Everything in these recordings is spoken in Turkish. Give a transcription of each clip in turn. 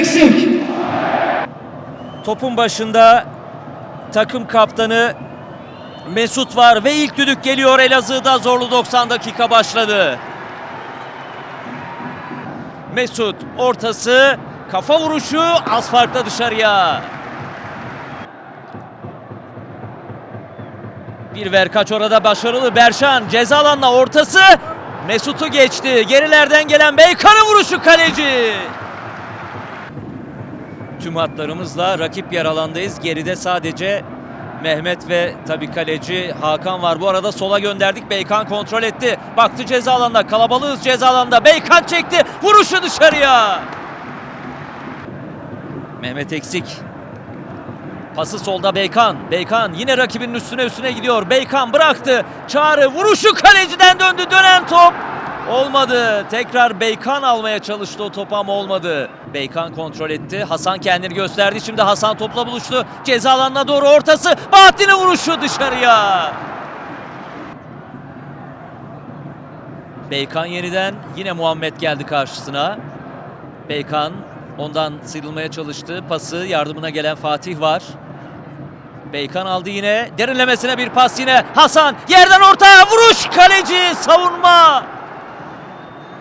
Eksik. Topun başında takım kaptanı Mesut var ve ilk düdük geliyor Elazığ'da zorlu 90 dakika başladı. Mesut ortası kafa vuruşu az farkla dışarıya. Bir verkaç orada başarılı Berşan ceza alanına ortası Mesut'u geçti. Gerilerden gelen Beykan'ın vuruşu kaleci. Tüm hatlarımızla rakip yer alandayız. Geride sadece Mehmet ve tabii kaleci Hakan var. Bu arada sola gönderdik. Beykan kontrol etti. Baktı ceza alanında. Kalabalığız ceza alanında. Beykan çekti. Vuruşu dışarıya. Mehmet eksik. Pası solda Beykan. Beykan yine rakibinin üstüne üstüne gidiyor. Beykan bıraktı. Çağrı vuruşu kaleciden döndü. Dönen top. Olmadı. Tekrar Beykan almaya çalıştı o topu ama olmadı. Beykan kontrol etti. Hasan kendini gösterdi. Şimdi Hasan topla buluştu. Ceza alanına doğru ortası. Bahattin'in vuruşu dışarıya. Beykan yeniden yine Muhammed geldi karşısına. Beykan ondan sıyrılmaya çalıştı. Pası yardımına gelen Fatih var. Beykan aldı yine. Derinlemesine bir pas yine. Hasan yerden ortaya vuruş kaleci savunma.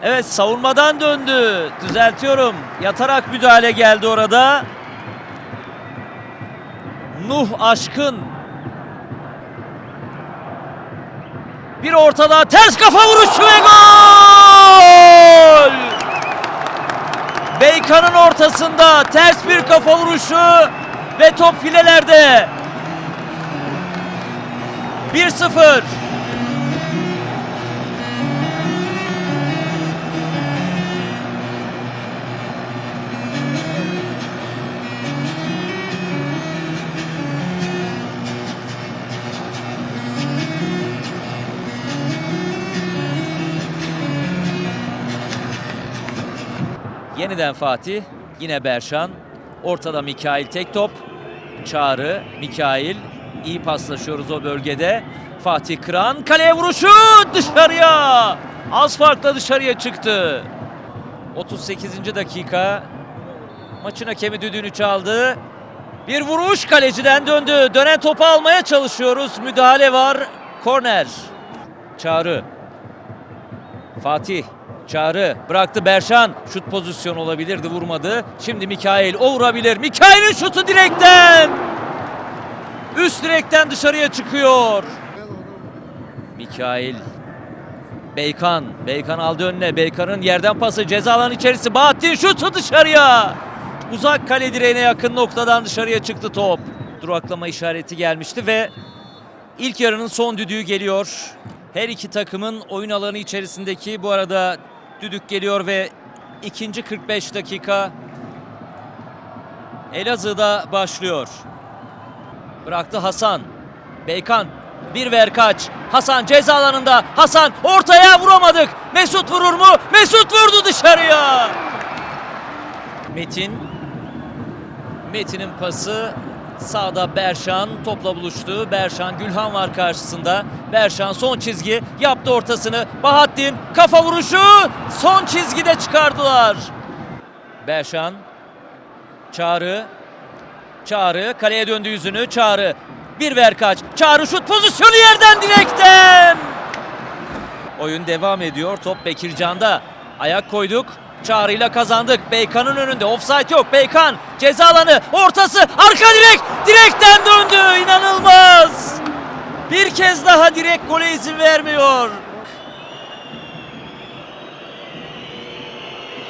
Evet savunmadan döndü. Düzeltiyorum. Yatarak müdahale geldi orada. Nuh Aşkın. Bir ortada ters kafa vuruşu ve gol! Beykan'ın ortasında ters bir kafa vuruşu ve top filelerde. 1-0. Yeniden Fatih, yine Berşan. Ortada Mikail tek top. Çağrı, Mikail. iyi paslaşıyoruz o bölgede. Fatih Kıran kaleye vuruşu dışarıya. Az farkla dışarıya çıktı. 38. dakika. Maçın hakemi düdüğünü çaldı. Bir vuruş kaleciden döndü. Dönen topu almaya çalışıyoruz. Müdahale var. Korner. Çağrı. Fatih. Çağrı bıraktı Berşan. Şut pozisyonu olabilirdi vurmadı. Şimdi Mikail o vurabilir. Mikail'in şutu direkten. Üst direkten dışarıya çıkıyor. Mikail. Beykan. Beykan aldı önüne. Beykan'ın yerden pası ceza alanı içerisi. Bahattin şutu dışarıya. Uzak kale direğine yakın noktadan dışarıya çıktı top. Duraklama işareti gelmişti ve ilk yarının son düdüğü geliyor. Her iki takımın oyun alanı içerisindeki bu arada düdük geliyor ve ikinci 45 dakika Elazığ'da başlıyor. Bıraktı Hasan. Beykan bir ver kaç. Hasan ceza alanında. Hasan ortaya vuramadık. Mesut vurur mu? Mesut vurdu dışarıya. Metin. Metin'in pası Sağda Berşan topla buluştu. Berşan Gülhan var karşısında. Berşan son çizgi yaptı ortasını. Bahattin kafa vuruşu son çizgide çıkardılar. Berşan Çağrı Çağrı kaleye döndü yüzünü. Çağrı bir ver kaç. Çağrı şut pozisyonu yerden direkten. Oyun devam ediyor. Top Bekircan'da. Ayak koyduk. Çağrı'yla kazandık. Beykan'ın önünde. Offside yok. Beykan ceza alanı. Ortası. Arka direk. Direkten döndü. İnanılmaz. Bir kez daha direk gole izin vermiyor.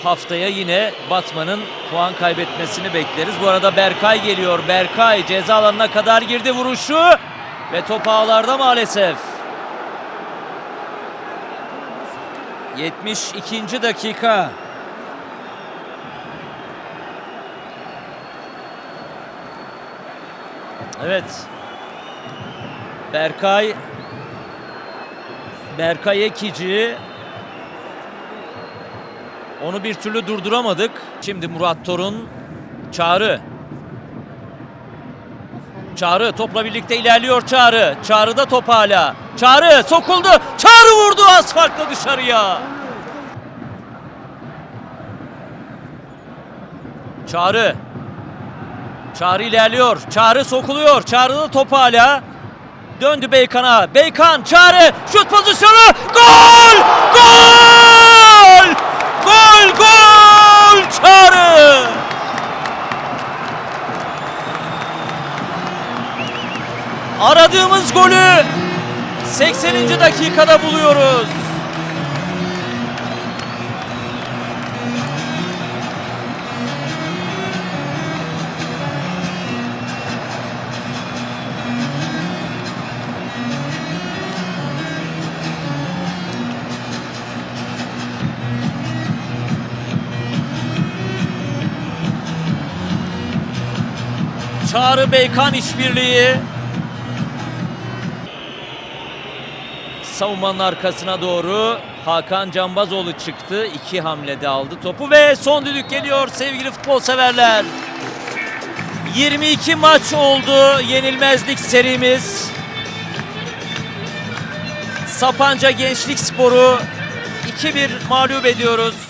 Haftaya yine Batman'ın puan kaybetmesini bekleriz. Bu arada Berkay geliyor. Berkay ceza alanına kadar girdi vuruşu. Ve top ağlarda maalesef. 72. dakika. Evet. Berkay Berkay Ekici onu bir türlü durduramadık. Şimdi Murat Torun Çağrı Çağrı topla birlikte ilerliyor Çağrı. Çağrı da top hala. Çağrı sokuldu. Çağrı vurdu asfaltla dışarıya. Çağrı. Çağrı ilerliyor. Çağrı sokuluyor. Çağrı'da top hala. Döndü Beykan'a. Beykan, Çağrı, şut pozisyonu. Gol! Gol! Gol, gol! Çağrı! Aradığımız golü 80. dakikada buluyoruz. Çağrı Beykan işbirliği. Savunmanın arkasına doğru Hakan Cambazoğlu çıktı. İki hamlede aldı topu ve son düdük geliyor sevgili futbol severler. 22 maç oldu yenilmezlik serimiz. Sapanca Gençlik Sporu 2-1 mağlup ediyoruz.